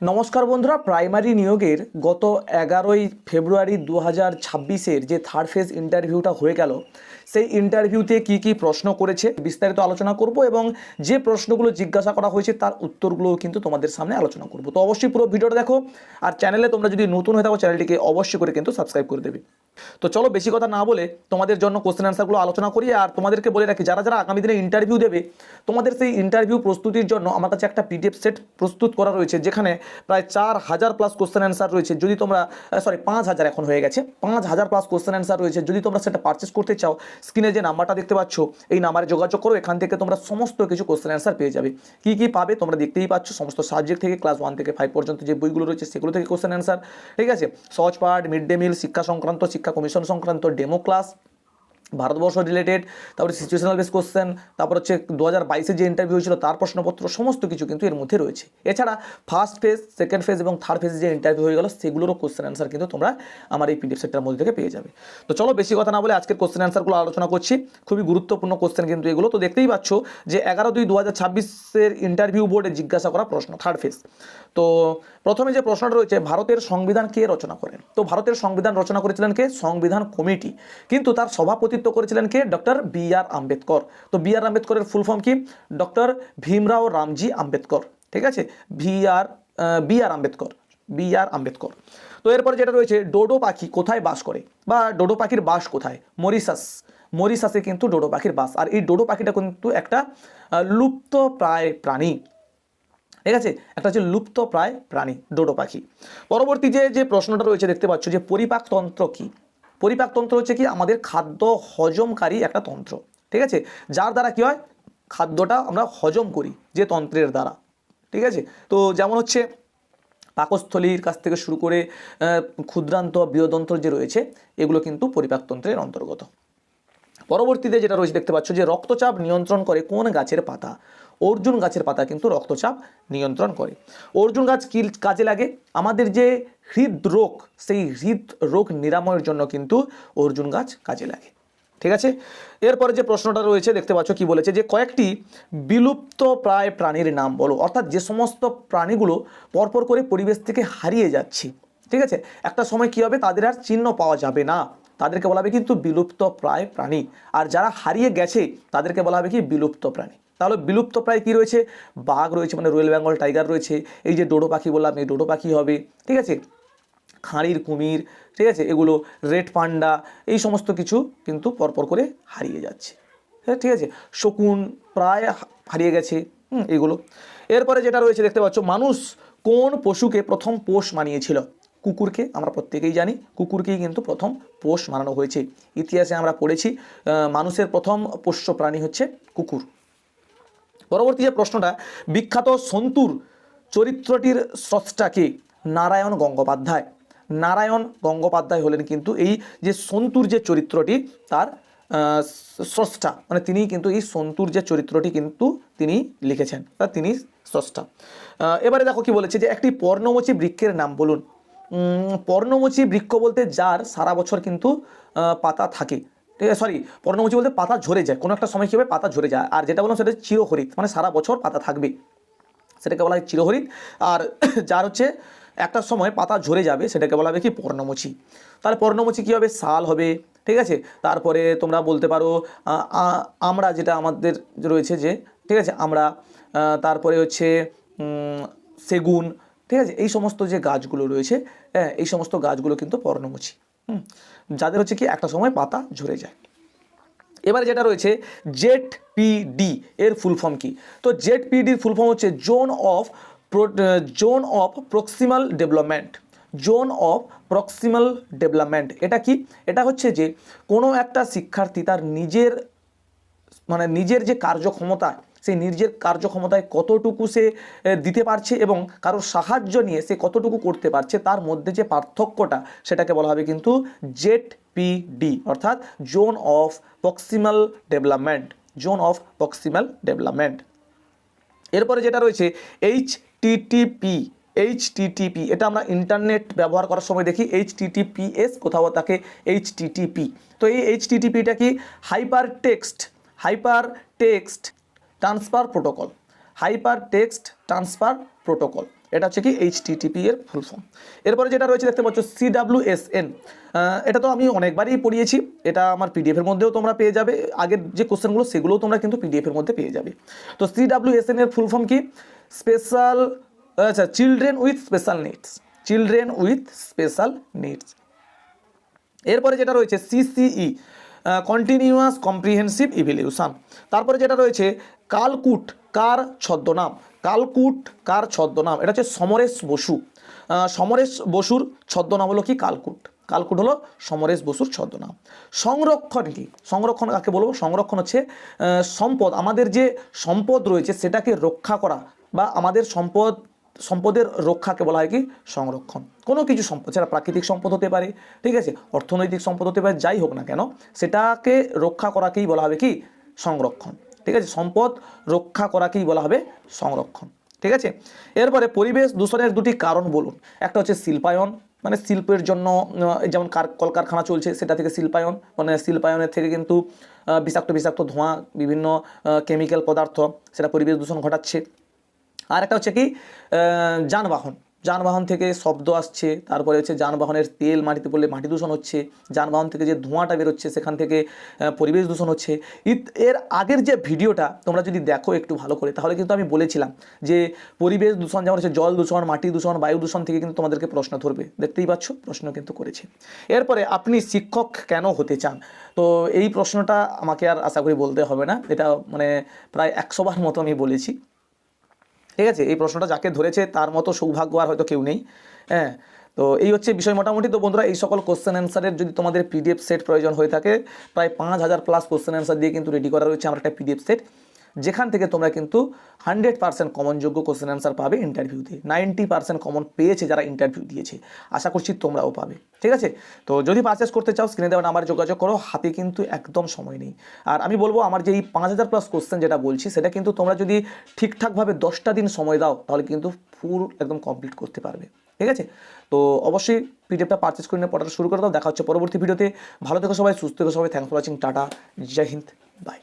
নমস্কার বন্ধুরা, প্রাইমারি নিয়োগের গত এগারোই ফেব্রুয়ারি দু হাজার ছাব্বিশের যে থার্ড ফেজ ইন্টারভিউটা হয়ে গেল সেই ইন্টারভিউতে কি কি প্রশ্ন করেছে বিস্তারিত আলোচনা করব এবং যে প্রশ্নগুলো জিজ্ঞাসা করা হয়েছে তার উত্তরগুলোও কিন্তু তোমাদের সামনে আলোচনা করব। তো অবশ্যই পুরো ভিডিওটা দেখো আর চ্যানেলে তোমরা যদি নতুন হয়ে থাকো চ্যানেলটিকে অবশ্যই করে কিন্তু সাবস্ক্রাইব করে দেবে। তো চলো বেশি কথা না বলে তোমাদের জন্য কোশ্চেন অ্যান্সারগুলো আলোচনা করি আর তোমাদেরকে বলে রাখি, যারা যারা আগামী দিনে ইন্টারভিউ দেবে, তোমাদের সেই ইন্টারভিউ প্রস্তুতির জন্য আমার কাছে একটা পিডিএফ সেট প্রস্তুত করা রয়েছে, যেখানে প্রায় চার হাজার প্লাস কোশ্চেন অ্যান্সার রয়েছে। যদি তোমরা সরি পাঁচ হাজার এখন হয়ে গেছে। পাঁচ হাজার প্লাস কোশ্চেন অ্যান্সার রয়েছে। যদি তোমরা সেটা পারচেস করতে চাও স্ক্রিনে যে নাম্বারটা দেখতে পাচ্ছ, এই নাম্বারে যোগাযোগ করো, এখান থেকে তোমরা সমস্ত কিছু কোশ্চেন অ্যান্সার পেয়ে যাবে। কি কি পাবে তোমরা দেখতেই পাচ্ছ, সমস্ত সাবজেক্ট থেকে ক্লাস ওয়ান থেকে ফাইভ পর্যন্ত যে বইগুলো রয়েছে সেগুলো থেকে কোশ্চেন অ্যান্সার ঠিক আছে? সহজ পাঠ মিড ডে মিল শিক্ষা সংক্রান্ত, শিক্ষা কমিশন সংক্রান্ত ডেমো ক্লাস ভারতবর্ষ রিলেটেড তারপরে সিচুয়েশনাল বেস কোশ্চেন তারপর হচ্ছে দু হাজার বাইশে যে ইন্টারভিউ হয়েছিল, তার প্রশ্নপত্র, সমস্ত কিছু কিন্তু এর মধ্যে রয়েছে। এছাড়া ফার্স্ট ফেজ সেকেন্ড ফেজ এবং থার্ড ফেজে যে ইন্টারভিউ হয়ে গেল, সেগুলোরও কোশ্চেন অ্যান্সার কিন্তু তোমরা আমার এই পিডিএফ সেটটার মধ্যে থেকে পেয়ে যাবে। তো চলো বেশি কথা না বলে আজকের কোশ্চেন অ্যান্সারগুলো আলোচনা করছি। খুবই গুরুত্বপূর্ণ কোশ্চেন কিন্তু এগুলো। তো দেখতেই পাচ্ছ যে এগারো দুই দু হাজার ছাব্বিশের ইন্টারভিউ বোর্ডে জিজ্ঞাসা করা প্রশ্ন থার্ড ফেজ তো প্রথমে যে প্রশ্নটা রয়েছে, ভারতের সংবিধান কে রচনা করেন? তো ভারতের সংবিধান রচনা করেছিলেন কে? সংবিধান কমিটি। কিন্তু তার সভাপতিত্ব করেছিলেন কে? Doctor B R Ambedkar. তো বি আর আম্বেদকরের ফুল ফর্ম কি? ডক্টর ভীমরাও রামজি আম্বেদকর। ঠিক আছে? V R B R Ambedkar. B R Ambedkar. তো এরপরে যেটা রয়েছে, ডোডো পাখি কোথায় বাস করে? বা ডোডো পাখির বাস কোথায়? মরিশাস। মরিশাসে কিন্তু ডোডো পাখির বাস। আর এই ডোডো পাখিটা কিন্তু একটা লুপ্ত প্রায় প্রাণী। ঠিক আছে? একটা হচ্ছে লুপ্ত প্রায় প্রাণী, ডোডো পাখি। পরবর্তী যে যে প্রশ্নটা রয়েছে, দেখতে পাচ্ছ যে পরিপাকতন্ত্র কি? পরিপাকতন্ত্র হচ্ছে কি? আমাদের খাদ্য হজমকারী একটা তন্ত্র। ঠিক আছে? যার দ্বারা কি হয়? খাদ্যটা আমরা হজম করি যে তন্ত্রের দ্বারা। ঠিক আছে? তো যেমন হচ্ছে পাকস্থলীর কাছ থেকে শুরু করে ক্ষুদ্রান্ত বৃহদন্ত্র যে রয়েছে, এগুলো কিন্তু পরিপাকতন্ত্রের অন্তর্গত। পরবর্তীতে যেটা রয়েছে, দেখতে পাচ্ছ যে রক্তচাপ নিয়ন্ত্রণ করে কোন গাছের পাতা? অর্জুন গাছের পাতা কিন্তু রক্তচাপ নিয়ন্ত্রণ করে। অর্জুন গাছ কি কাজে লাগে? আমাদের যে হৃদরোগ, সেই হৃদরোগ নিরাময়ের জন্য কিন্তু অর্জুন গাছ কাজে লাগে। ঠিক আছে? এরপরে যে প্রশ্নটা রয়েছে, দেখতে পাচ্ছ কি বলেছে যে কয়েকটি বিলুপ্ত প্রায় প্রাণীর নাম বলো। অর্থাৎ যে সমস্ত প্রাণীগুলো পরপর করে পরিবেশ থেকে হারিয়ে যাচ্ছে। ঠিক আছে? একটা সময় কি হবে? তাদের আর চিহ্ন পাওয়া যাবে না। তাদেরকে বলা হবে কিন্তু বিলুপ্ত প্রায় প্রাণী। আর যারা হারিয়ে গেছে, তাদেরকে বলা হবে কি বিলুপ্ত প্রাণী। তাহলে বিলুপ্ত প্রায় কি রয়েছে? বাঘ রয়েছে মানে রয়্যাল বেঙ্গল টাইগার রয়েছে। এই যে ডোডো পাখি বললাম এই ডোডো পাখি হবে ঠিক আছে? খাঁড়ির কুমির ঠিক আছে? এগুলো রেড পান্ডা এই সমস্ত কিছু কিন্তু পরপর করে হারিয়ে যাচ্ছে। হ্যাঁ ঠিক আছে? শকুন প্রায় হারিয়ে গেছে হুম, এগুলো। এরপরে যেটা রয়েছে দেখতে পাচ্ছ মানুষ কোন পশুকে প্রথম পোষ মানিয়েছিল? কুকুরকে আমরা প্রত্যেকেই জানি কুকুরকেই কিন্তু প্রথম পোষ মানানো হয়েছে। ইতিহাসে আমরা পড়েছি মানুষের প্রথম পোষ্য প্রাণী হচ্ছে কুকুর। পরবর্তী যে প্রশ্নটা, বিখ্যাত সন্তুর চরিত্রটির স্রষ্টাকে নারায়ণ গঙ্গোপাধ্যায়। নারায়ণ গঙ্গোপাধ্যায় হলেন কিন্তু এই যে সন্তুর যে চরিত্রটি, তার স্রষ্টা। মানে তিনি কিন্তু এই সন্তুর যে চরিত্রটি কিন্তু তিনি লিখেছেন, তা তিনি স্রষ্টা। এবারে দেখো কি বলেছে যে একটি পর্ণমোচী বৃক্ষের নাম বলুন। পর্ণমোচী বৃক্ষ বলতে যার সারা বছর কিন্তু পাতা থাকে। সরি পর্ণমোচী বলতে পাতা ঝরে যায়। কোনো একটা সময় কী হবে? পাতা ঝরে যায়। আর যেটা বললাম সেটা চিরহরিত মানে সারা বছর পাতা থাকবে। সেটাকে বলা হয় চিরহরিত। আর যার হচ্ছে একটা সময় পাতা ঝরে যাবে, সেটাকে বলা হবে কি? পর্ণমোচী তাহলে পর্ণমোচী কী হবে? শাল হবে। ঠিক আছে? তারপরে তোমরা বলতে পারো আমরা যেটা আমাদের রয়েছে যে, ঠিক আছে? আমরা তারপরে হচ্ছে সেগুন, ঠিক আছে? এই সমস্ত যে গাছগুলো রয়েছে হ্যাঁ এই সমস্ত গাছগুলো কিন্তু পর্ণমোচী যাদের হচ্ছে কি একটা সময় পাতা ঝরে যায়। এবারে যেটা রয়েছে জেড পিডি এর ফুল ফর্ম কি? তো জেড পিডির ফুল ফর্ম হচ্ছে zone of zone of proximal development zone of proximal development এটা কি? এটা হচ্ছে যে কোনো একটা শিক্ষার্থী তার নিজের মানে নিজের যে কার্যক্ষমতা সেই নিজের কার্যক্ষমতায় কতটুকু সে দিতে পারছে এবং কারোর সাহায্য নিয়ে সে কতটুকু করতে পারছে, তার মধ্যে যে পার্থক্যটা সেটাকে বলা হবে কিন্তু জেড পিডি অর্থাৎ zone of proximal development, zone of proximal development. এরপরে যেটা রয়েছে, এইচ টিটিপি এইচ টিটিপি এটা আমরা ইন্টারনেট ব্যবহার করার সময় দেখি, এইচ টিটিপিএস কোথাও থাকে এইচ টিটিপি তো এই এইচ টিটিপিটা কি hyper text hyper text transfer protocol hyper text transfer protocol. এটা হচ্ছে কি এইচ টিটিপি এর ফুল ফর্ম এরপরে যেটা রয়েছে দেখতে পাচ্ছ সি ডাব্লিউ এস এন এটা তো আমি অনেকবারই পড়িয়েছি। এটা আমার পিডিএফের মধ্যেও তোমরা পেয়ে যাবে। আগের যে কোশ্চেনগুলো সেগুলোও তোমরা কিন্তু পিডিএফের মধ্যে পেয়ে যাবে। তো সি ডাব্লিউ এস এন এর ফুল ফর্ম কি? স্পেশাল আচ্ছা children with special needs children with special needs এরপরে যেটা রয়েছে সিসিই কন্টিনিউয়াস কম্প্রিহেন্সিভ ইভ্যালুয়েশন তারপরে যেটা রয়েছে, কালকুট কার ছদ্মনাম। কালকুট কার ছদ্মনাম। এটা হচ্ছে সমরেশ বসু। সমরেশ বসুর ছদ্মনাম হলো কি? কালকুট। কালকুট হলো সমরেশ বসুর ছদ্মনাম। সংরক্ষণ কি? সংরক্ষণ কাকে বলব? সংরক্ষণ হচ্ছে সম্পদ। আমাদের যে সম্পদ রয়েছে, সেটাকে রক্ষা করা বা আমাদের সম্পদ সম্পদের রক্ষাকে বলা হয় কি? সংরক্ষণ। কোনো কিছু সম্পদ, সেটা প্রাকৃতিক সম্পদ হতে পারে, ঠিক আছে? অর্থনৈতিক সম্পদ হতে পারে, যাই হোক না কেন, সেটাকে রক্ষা করাকেই বলা হবে কি? সংরক্ষণ। ঠিক আছে? সম্পদ রক্ষা করাকেই বলা হবে সংরক্ষণ। ঠিক আছে? এরপরে পরিবেশ দূষণের দুটি কারণ বলুন। একটা হচ্ছে শিল্পায়ন মানে শিল্পের জন্য যেমন কার, কলকারখানা চলছে, সেটা থেকে শিল্পায়ন মানে শিল্পায়নের থেকে কিন্তু বিষাক্ত বিষাক্ত ধোঁয়া, বিভিন্ন কেমিক্যাল পদার্থ, সেটা পরিবেশ দূষণ ঘটাচ্ছে। আর একটা হচ্ছে কি যানবাহন। যানবাহন থেকে শব্দ আসছে, তারপরে হচ্ছে যানবাহনের তেল মাটিতে পড়লে মাটি দূষণ হচ্ছে, যানবাহন থেকে যে ধোঁয়াটা বেরোচ্ছে সেখান থেকে পরিবেশ দূষণ হচ্ছে। এর আগের যে ভিডিওটা তোমরা যদি দেখো একটু ভালো করে, তাহলে কিন্তু আমি বলেছিলাম যে পরিবেশ দূষণ, যেমন হচ্ছে জল দূষণ, মাটি দূষণ, বায়ু দূষণ থেকে কিন্তু তোমাদেরকে প্রশ্ন ধরবে। দেখতেই পাচ্ছ, প্রশ্ন কিন্তু করেছে। এরপরে আপনি শিক্ষক কেন হতে চান? তো এই প্রশ্নটা আমাকে আর আশা করি বলতে হবে না। এটা মানে প্রায় একশোবার মতো আমি বলেছি। ঠিক আছে? এই প্রশ্নটা যাকে ধরেছে তার মতো সৌভাগ্য আর হয়তো কেউ নেই। হ্যাঁ? তো এই হচ্ছে বিষয় মোটামুটি। তো বন্ধুরা, এই সকল কোশ্চেন অ্যান্সারের যদি তোমাদের পিডিএফ সেট প্রয়োজন হয়ে থাকে, প্রায় পাঁচ হাজার প্লাস কোশ্চেন অ্যান্সার দিয়ে কিন্তু রেডি করা রয়েছে। আমার একটা পিডিএফ সেট যেখান থেকে তোমরা কিন্তু হান্ড্রেড পার্সেন্ট কমনযোগ্য কোশ্চেন অ্যান্সার পাবে ইন্টারভিউতে নাইনটি পার্সেন্ট কমন পেয়েছে যারা ইন্টারভিউ দিয়েছে। আশা করছি তোমরাও পাবে। ঠিক আছে? তো যদি পারচেস করতে চাও স্ক্রিনে দেওয়া নাম্বারে যোগাযোগ করো। হাতে কিন্তু একদম সময় নেই। আর আমি বলব, আমার যে এই পাঁচ হাজার প্লাস কোশ্চেন যেটা বলছি, সেটা কিন্তু তোমরা যদি ঠিকঠাকভাবে দশটা দিন সময় দাও, তাহলে কিন্তু ফুল একদম কমপ্লিট করতে পারবে। ঠিক আছে? তো অবশ্যই পিডিএফটা পারচেস করে নিয়ে পড়াটা শুরু করে দাও। দেখা হচ্ছে পরবর্তী ভিডিওতে ভালো থেকো সবাই, সুস্থ থেকো সবাই। Thanks for watching tata. Joy Hind. By